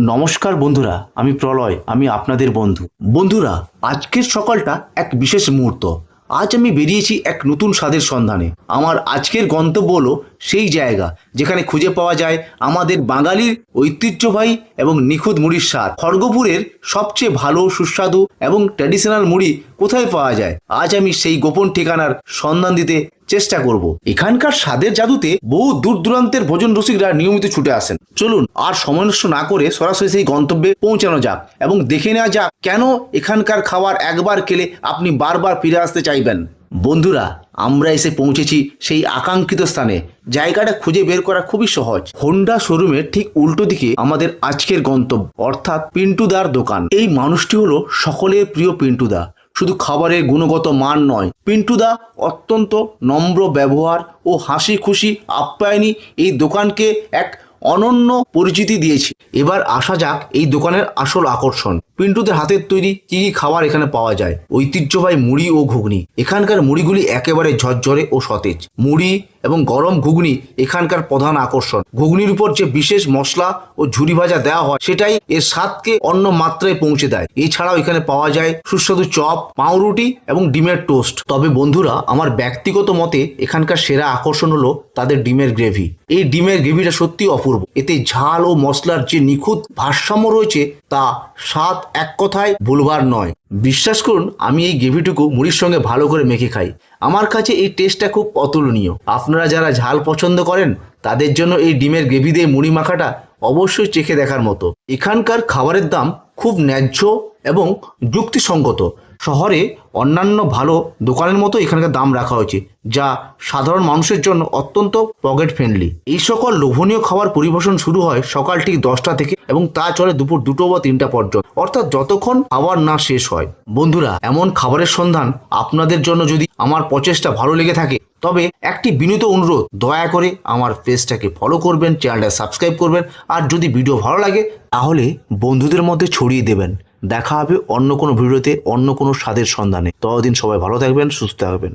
নমস্কার বন্ধুরা, আমি প্রলয়, আমি আপনাদের বন্ধু। বন্ধুরা, আজকের সকালটা এক বিশেষ মুহূর্ত। আজ আমি বেরিয়েছি এক নতুন স্বাদের সন্ধানে। আমার আজকের গন্তব্য হলো সেই জায়গা, যেখানে খুঁজে পাওয়া যায় আমাদের বাঙালির ঐতিহ্যবাহী এবং নিখুঁত মুড়ির স্বাদ। খড়গপুরের সবচেয়ে ভালো, সুস্বাদু এবং ট্র্যাডিশনাল মুড়ি কোথায় পাওয়া যায়? আজ আমি সেই গোপন ঠিকানার সন্ধান দিতে চেষ্টা করব। এখানকার স্বাদের জাদুতে বহু দূর দূরান্তের ভোজন রসিকরা নিয়মিত ছুটে আসেন। চলুন আর সময় না করে সরাসরি সেই গন্তব্যে পৌঁছানো যাক এবং দেখে নেওয়া যাক কেন এখানকার খাবার একবার খেলে আপনি বারবার ফিরে আসতে চাইবেন। বন্ধুরা, আমরা এসে পৌঁছেছি সেই আকাঙ্ক্ষিত স্থানে। জায়গাটা খুঁজে বের করা খুবই সহজ। হোন্ডা শোরুমের ঠিক উল্টো দিকে আমাদের আজকের গন্তব্য, অর্থাৎ পিন্টুদার দোকান। এই মানুষটি হলো সকলের প্রিয় পিন্টুদা। শুধু খাবারের গুণগত মান নয়। পিন্টুদা অত্যন্ত নম্র ব্যবহার ও হাসি খুশি আপ্যায়নী এই দোকানকে এক অনন্য পরিচিতি দিয়েছে। এবার আসা যাক এই দোকানের আসল আকর্ষণ। পিন্টুদের হাতের তৈরি কি কি খাবার এখানে পাওয়া যায়? ঐতিহ্যবাহী মুড়ি ও ঘুগনি। এখানকার মুড়িগুলি একেবারে ঝরঝরে ও সতেজ। মুড়ি এবং গরম ঘুগনি এখানকার প্রধান আকর্ষণ। ঘুগনির উপর যে বিশেষ মশলা ও ঝুরি ভাজা দেওয়া হয়, সেটাই এর স্বাদকে অন্য মাত্রায় পৌঁছে দেয়। এছাড়াও এখানে পাওয়া যায় সুস্বাদু চপ, পাউরুটি এবং ডিমের টোস্ট। তবে বন্ধুরা, আমার ব্যক্তিগত মতে এখানকার সেরা আকর্ষণ হলো তাদের ডিমের গ্রেভি। এই ডিমের গ্রেভিটা সত্যি অপূর্ব। এতে ঝাল ও মশলার যে নিখুঁত ভারসাম্য রয়েছে, তা স্বাদ এক কথায় ভুলবার নয়। বিশ্বাস করুন, আমি এই গ্রেভিটুকু মুড়ির সঙ্গে ভালো করে মেখে খাই। আমার কাছে এই টেস্টটা খুব অতুলনীয়। আপনারা যারা ঝাল পছন্দ করেন, তাদের জন্য এই ডিমের গ্রেভি দিয়ে মুড়ি মাখাটা অবশ্যই চেখে দেখার মতো। এখানকার খাবারের দাম খুব ন্যায্য এবং যুক্তিসঙ্গত। শহরে অন্যান্য ভালো দোকানের মতো এখানকার দাম রাখা হয়েছে, যা সাধারণ মানুষের জন্য অত্যন্ত পকেট ফ্রেন্ডলি এই সকল লোভনীয় খাবার পরিবেশন শুরু হয় সকাল ঠিক দশটা থেকে এবং তা চলে দুপুর দুটো বা তিনটা পর্যন্ত। অর্থাৎ যতক্ষণ খাবার না শেষ হয়। বন্ধুরা, এমন খাবারের সন্ধান আপনাদের জন্য যদি আমার প্রচেষ্টা ভালো লেগে থাকে, তবে একটি বিনীত অনুরোধ, দয়া করে আমার পেজটাকে ফলো করবেন চ্যানেলটা সাবস্ক্রাইব করবেন, আর যদি ভিডিও ভালো লাগে, তাহলে বন্ধুদের মধ্যে ছড়িয়ে দেবেন। দেখা হবে অন্য কোনো ভিডিওতে, অন্য কোনো স্বাদের সন্ধানে। ততদিন সবাই ভালো থাকবেন, সুস্থ থাকবেন।